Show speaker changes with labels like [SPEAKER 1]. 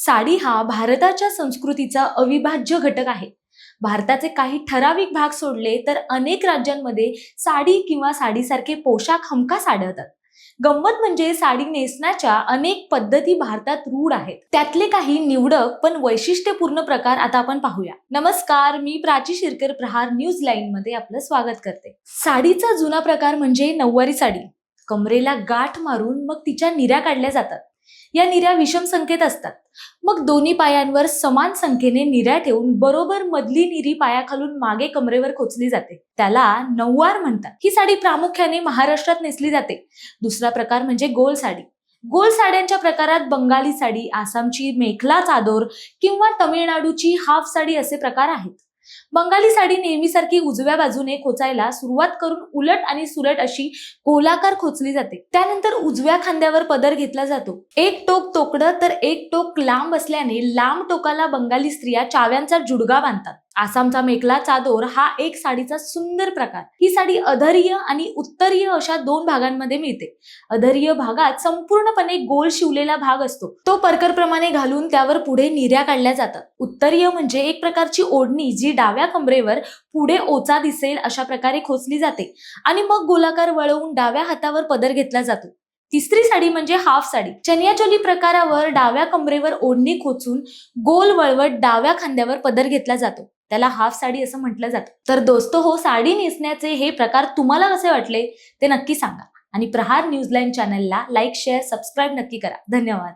[SPEAKER 1] साडी हा भारताच्या संस्कृतीचा अविभाज्य घटक आहे. भारताचे काही ठराविक भाग सोडले तर अनेक राज्यांमध्ये साडी किंवा साडीसारखे पोशाख हमखास आढळतात. गंमत म्हणजे साडी नेसण्याच्या अनेक पद्धती भारतात रूढ आहेत. त्यातले काही निवडक पण वैशिष्ट्यपूर्ण प्रकार आता आपण पाहूया. नमस्कार मी प्राची शिरकर प्रहार न्यूज लाईन मध्ये आपलं स्वागत करते. साडीचा जुना प्रकार म्हणजे नऊवारी साडी. कमरेला गाठ मारून मग तिच्या निऱ्या काढल्या जातात. या निऱ्या विषम संख्येत असतात. मग दोन्ही पायांवर समान संख्येने निऱ्या ठेवून बरोबर मधली निरी पायाखालून मागे कमरेवर खोचली जाते. त्याला नऊवार म्हणतात. ही साडी प्रामुख्याने महाराष्ट्रात नेसली जाते. दुसरा प्रकार म्हणजे गोल साडी. गोल साड्यांच्या प्रकारात बंगाली साडी आसामची मेखला चादोर किंवा तमिळनाडूची हाफ साडी असे प्रकार आहेत. बंगाली साडी नेहमीसारखी उजव्या बाजूने खोचायला सुरुवात करून उलट आणि सुलट अशी गोलाकार खोचली जाते. त्यानंतर उजव्या खांद्यावर पदर घेतला जातो. एक टोक तोकडं तर एक टोक लांब असल्याने लांब टोकाला बंगाली स्त्रिया चाव्यांचा जुडगा बांधतात. आसामचा मेखला चादोर हा एक साडीचा सुंदर प्रकार. ही साडी अधर्य आणि उत्तरीय अशा दोन भागांमध्ये मिळते. अधर्य भागात संपूर्णपणे गोल शिवलेला भाग असतो. तो परकरप्रमाणे घालून त्यावर पुढे निऱ्या काढल्या जातात. उत्तरीय म्हणजे एक प्रकारची ओढणी जी डाव्या कमरेवर पुढे ओचा दिसेल अशा प्रकारे खोचली जाते आणि मग गोलाकार वळवून डाव्या हातावर पदर घेतला जातो. तिसरी साडी म्हणजे हाफ साडी. चनियाचोली प्रकारावर डाव्या कमरेवर ओढणी खोचून गोल वळवट डाव्या खांद्यावर पदर घेतला जातो. त्याला हाफ साडी असं म्हटलं जातं. तर दोस्तो हो साडी नेसण्याचे हे प्रकार तुम्हाला कसे वाटले ते नक्की सांगा. आणि प्रहार न्यूज लाईन चॅनलला लाईक शेअर सबस्क्राईब नक्की करा. धन्यवाद.